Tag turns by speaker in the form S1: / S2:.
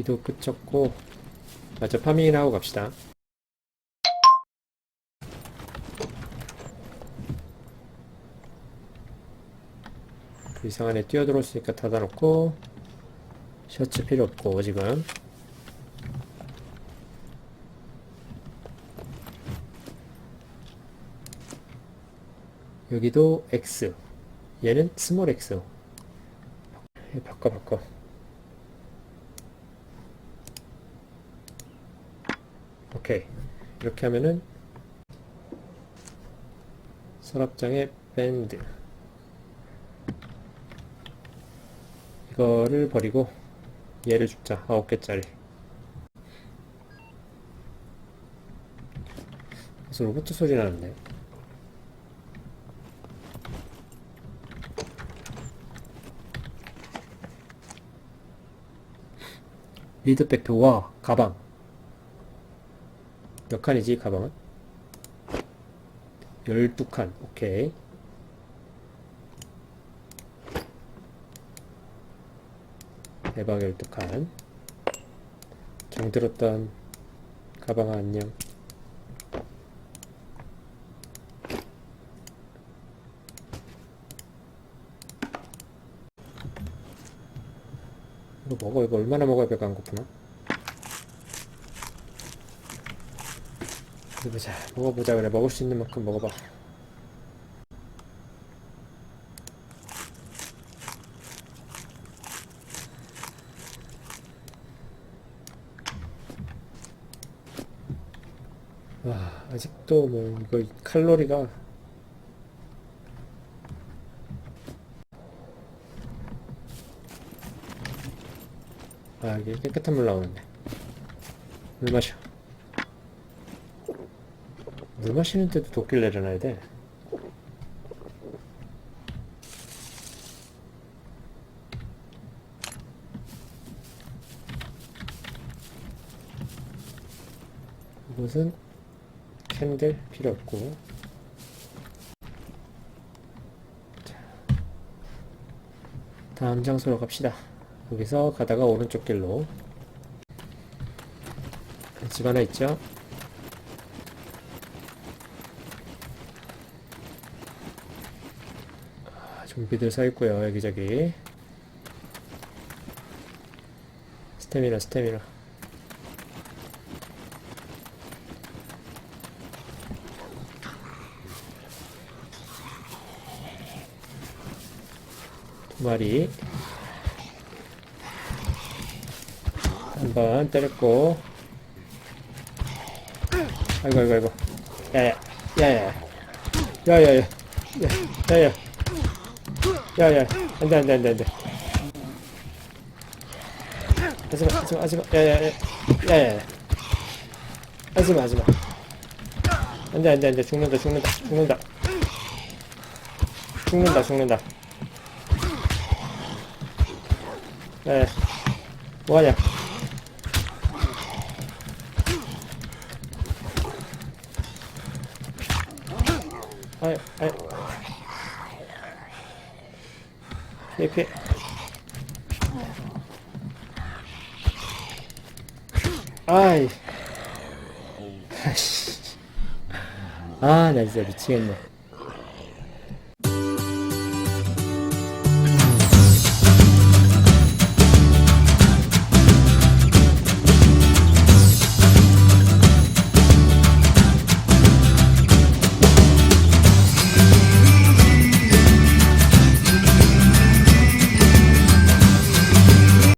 S1: 비도 그쳤고 먼저 파밍을 하고 갑시다. 그 이상 안에 뛰어들어올수니까 닫아놓고 셔츠 필요 없고 지금. 여기도 X. 얘는 스몰 X. 얘 바꿔 바꿔 오케이. 이렇게 하면은 서랍장에 밴드 이거를 버리고 얘를 줍자. 9개짜리. 무슨 로봇 소리 나는데? 리드백트 와 가방 몇 칸이지 가방은? 12칸. 오케이. 대박 12칸. 정들었던 가방 안녕. 이거 먹어. 이거 얼마나 먹어야 배가 안 고프나? 어디 보자 먹어보자. 그래 먹을 수 있는 만큼 먹어봐. 와 아직도 뭐 이거 칼로리가 아 이게 깨끗한 물 나오는데. 물 마셔 물 마시는데도 도끼를 내려놔야 돼? 이것은 캔들 필요 없고. 자, 다음 장소로 갑시다. 여기서 가다가 오른쪽 길로. 집 하나 있죠 좀비들 서 있고요 여기저기. 스태미나 스태미나 두 마리. 한번 때렸고. 아이고 아이고 아이고. 야야 야야. 야야야. 야야 야 야 안돼 안돼 안돼 안돼. 하지마 하지마 하지마. 야야 야 야야 하지마 하지마. 안돼 안돼 안돼. 죽는다 죽는다 죽는다. 죽는다 죽는다. 에 뭐하냐? 아이 아이 피해 피해 아이 아나 진짜 미치겠네